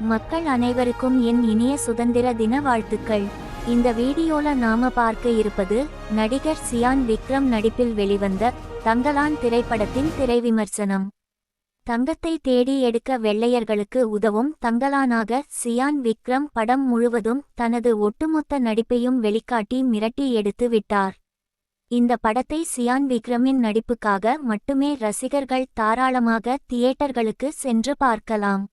மக்கள் அனைவருக்கும் என் இனிய சுதந்திர தின வாழ்த்துக்கள். இந்த வீடியோல நாம பார்க்க இருப்பது நடிகர் சியான் விக்ரம் நடிப்பில் வெளிவந்த தங்கலான் திரைப்படத்தின் திரை விமர்சனம் தங்கத்தை தேடி எடுக்க வெள்ளையர்களுக்கு உதவும் தங்கலானாக சியான் விக்ரம் படம் முழுவதும் தனது ஒட்டுமொத்த நடிப்பையும் வெளிக்காட்டி மிரட்டி எடுத்து விட்டார். இந்த படத்தை சியான் விக்ரமின் நடிப்புக்காக மட்டுமே ரசிகர்கள் தாராளமாக தியேட்டர்களுக்கு சென்று பார்க்கலாம்.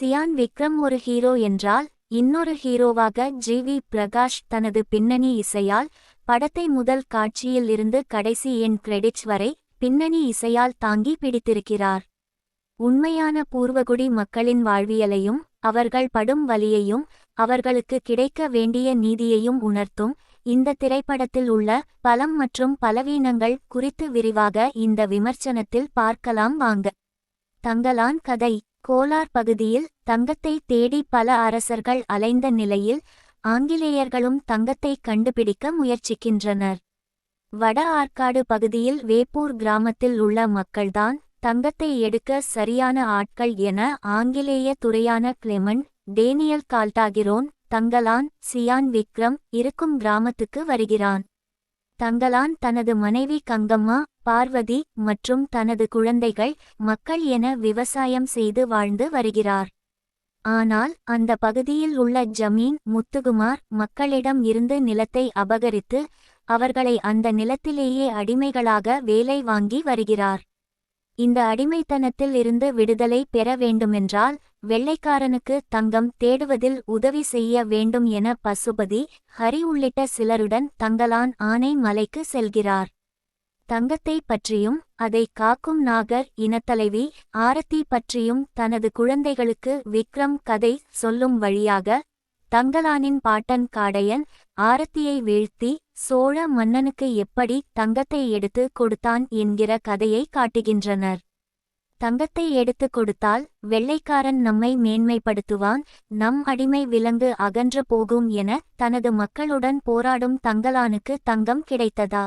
சியான் விக்ரம் ஒரு ஹீரோ என்றால் இன்னொரு ஹீரோவாக ஜி. வி. பிரகாஷ் தனது பின்னணி இசையால் படத்தை முதல் காட்சியில் இருந்து கடைசி என் கிரெடிட்ஸ் வரை பின்னணி இசையால் தாங்கி பிடித்திருக்கிறார். உண்மையான பூர்வகுடி மக்களின் வாழ்வியலையும் அவர்கள் படும் வலியையும் அவர்களுக்கு கிடைக்க வேண்டிய நீதியையும் உணர்த்தும் இந்த திரைப்படத்தில் உள்ள பலம் மற்றும் பலவீனங்கள் குறித்து விரிவாக இந்த விமர்சனத்தில் பார்க்கலாம் வாங்க. தங்கலான் கதை. கோலார் பகுதியில் தங்கத்தை தேடி பல அரசர்கள் அலைந்த நிலையில் ஆங்கிலேயர்களும் தங்கத்தை கண்டுபிடிக்க முயற்சிக்கின்றனர். வட ஆற்காடு பகுதியில் வேப்பூர் கிராமத்தில் உள்ள மக்கள்தான் தங்கத்தை எடுக்க சரியான ஆட்கள் என ஆங்கிலேய துறையான Clement Daniel Caltagirone Thangalaan Chiyaan Vikram இருக்கும் கிராமத்துக்கு வருகிறான். தங்கலான் தனது மனைவி கங்கம்மா பார்வதி மற்றும் தனது குழந்தைகள் மக்கள் என விவசாயம் செய்து வாழ்ந்து வருகிறார். ஆனால் அந்த பகுதியில் உள்ள ஜமீன் முத்துகுமார் மக்களிடம் இருந்து நிலத்தை அபகரித்து அவர்களை அந்த நிலத்திலேயே அடிமைகளாக வேலை வாங்கி வருகிறார். இந்த அடிமைத்தனத்தில் இருந்து விடுதலை பெற வேண்டுமென்றால் வெள்ளைக்காரனுக்கு தங்கம் தேடுவதில் உதவி செய்ய வேண்டும் என பசுபதி ஹரி உள்ளிட்ட சிலருடன் தங்கலான் ஆனை மலைக்கு செல்கிறார். தங்கத்தை பற்றியும் அதை காக்கும் நாகர் இனத்தலைவி ஆரத்தி பற்றியும் தனது குழந்தைகளுக்கு விக்ரம் கதை சொல்லும் வழியாக தங்கலானின் பாட்டன் காடையன் ஆரத்தியை வீழ்த்தி சோழ மன்னனுக்கு எப்படி தங்கத்தை எடுத்து கொடுத்தான் என்கிற கதையை காட்டுகின்றனர். தங்கத்தை எடுத்து கொடுத்தால் வெள்ளைக்காரன் நம்மை மேன்மைப்படுத்துவான் நம் அடிமை விலங்கு அகன்று போகும் என தனது மக்களுடன் போராடும் தங்கலானுக்கு தங்கம் கிடைத்ததா?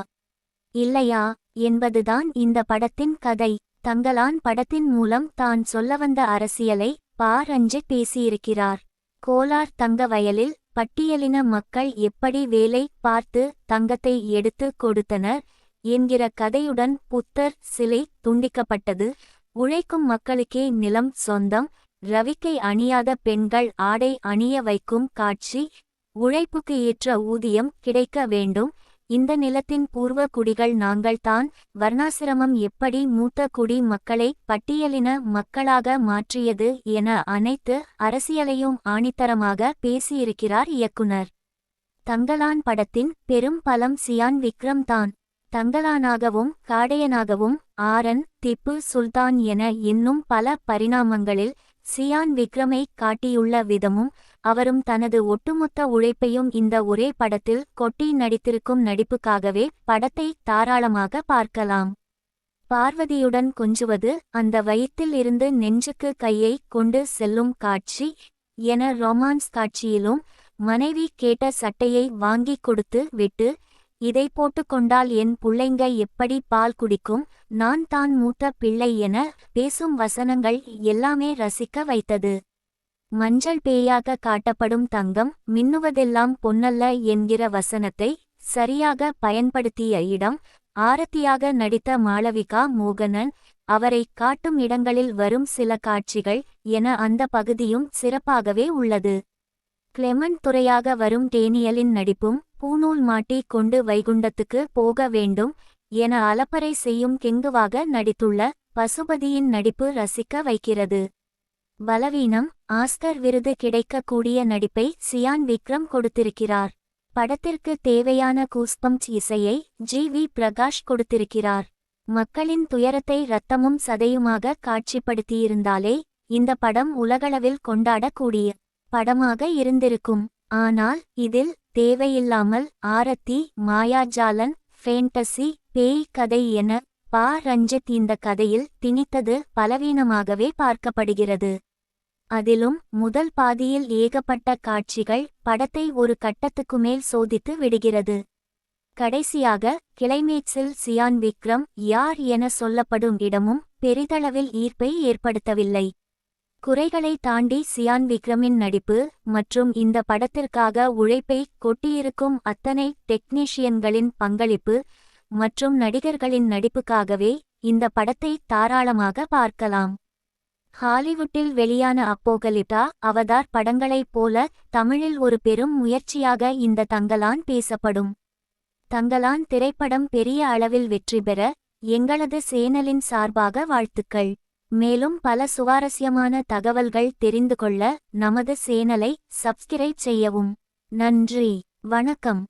இல்லையா? என்பதுதான் இந்த படத்தின் கதை. தங்களான் படத்தின் மூலம் தான் சொல்ல வந்த அரசியலை பாரஞ்சு பேசியிருக்கிறார். கோலார் தங்க வயலில் பட்டியலின மக்கள் எப்படி வேலை பார்த்து தங்கத்தை எடுத்து கொடுத்தனர் என்கிற கதையுடன் புத்தர் சிலை துண்டிக்கப்பட்டது. உழைக்கும் மக்களுக்கே நிலம் சொந்தம் ரவிக்கை அணியாத பெண்கள் ஆடை அணிய வைக்கும் காட்சி உழைப்புக்கு ஏற்ற ஊதியம் கிடைக்க வேண்டும் இந்த நிலத்தின் பூர்வ குடிகள் நாங்கள்தான் வர்ணாசிரமம் எப்படி மூத்த குடி மக்களை பட்டியலின மக்களாக மாற்றியது என அனைத்து அரசியலையும் ஆணித்தரமாக பேசியிருக்கிறார் இயக்குனர். தங்கலான் படத்தின் பெரும் பலம் சியான் விக்ரம் தான். தங்கலானாகவும் காடையனாகவும் ஆரன் திப்பு சுல்தான் என இன்னும் பல பரிணாமங்களில் சியான் விக்ரமை காட்டியுள்ள விதமும் அவரும் தனது ஒட்டுமொத்த உழைப்பையும் இந்த ஒரே படத்தில் கொட்டி நடித்திருக்கும் நடிப்புக்காகவே படத்தை தாராளமாக பார்க்கலாம். பார்வதியுடன் கொஞ்சுவது அந்த வயிற்றில் இருந்து நெஞ்சுக்கு கையை கொண்டு செல்லும் காட்சி என ரொமான்ஸ் காட்சியிலும் மனைவி கேட்ட சட்டையை வாங்கிக் கொடுத்து விட்டு இதை போட்டுக்கொண்டால் என் புள்ளைங்க எப்படி பால் குடிக்கும்? நான் தான் மூத்த பிள்ளை என பேசும் வசனங்கள் எல்லாமே ரசிக்க வைத்தது. மஞ்சள் பேயாக காட்டப்படும் தங்கம் மின்னுவதெல்லாம் பொன்னல்ல என்கிற வசனத்தை சரியாக பயன்படுத்திய இடம் ஆரத்தியாக நடித்த மாளவிகா மோகனன் அவரை காட்டும் இடங்களில் வரும் சில காட்சிகள் என அந்த பகுதியும் சிறப்பாகவே உள்ளது. கிளெமன் துறையாக வரும் டேனியலின் நடிப்பும் பூநூல் மாட்டி கொண்டு வைகுண்டத்துக்கு போக வேண்டும் என அலப்பறை செய்யும் கெங்குவாக நடித்துள்ள பசுபதியின் நடிப்பு ரசிக்க வைக்கிறது. பலவீனம் ஆஸ்கர் விருது கிடைக்கக்கூடிய நடிப்பை சியான் விக்ரம் கொடுத்திருக்கிறார். படத்திற்கு தேவையான கூஸ்பம்ச் இசையை ஜி. வி. பிரகாஷ் கொடுத்திருக்கிறார். மக்களின் துயரத்தை இரத்தமும் சதையுமாக காட்சிப்படுத்தியிருந்தாலே இந்த படம் உலகளவில் கொண்டாடக்கூடிய படமாக இருந்திருக்கும். ஆனால் இதில் தேவையில்லாமல் ஆரத்தி மாயாஜாலன் ஃபேண்டசி பேய் கதை என பா. ரஞ்சித் இந்த கதையில் திணித்தது பலவீனமாகவே பார்க்கப்படுகிறது. அதிலும் முதல் பாதியில் ஏகப்பட்ட காட்சிகள் படத்தை ஒரு கட்டத்துக்கு மேல் சோதித்து விடுகிறது. கடைசியாக கிளைமேக்ஸில் சியான் விக்ரம் யார் என சொல்லப்படும் இடமும் பெரிதளவில் ஈர்ப்பை ஏற்படுத்தவில்லை. குறைகளை தாண்டி சியான் விக்ரமின் நடிப்பு மற்றும் இந்த படத்திற்காக உழைப்பை கொட்டியிருக்கும் அத்தனை டெக்னீஷியன்களின் பங்களிப்பு மற்றும் நடிகர்களின் நடிப்புக்காகவே இந்த படத்தை தாராளமாக பார்க்கலாம். ஹாலிவுட்டில் வெளியான அப்போகலிப்டா அவதார் படங்களைப் போல தமிழில் ஒரு பெரும் முயற்சியாக இந்த தங்கலான் பேசப்படும். தங்கலான் திரைப்படம் பெரிய அளவில் வெற்றி பெற எங்களது சேனலின் சார்பாக வாழ்த்துக்கள். மேலும் பல சுவாரஸ்யமான தகவல்கள் தெரிந்து கொள்ள நமது சேனலை சப்ஸ்கிரைப் செய்யவும். நன்றி. வணக்கம்.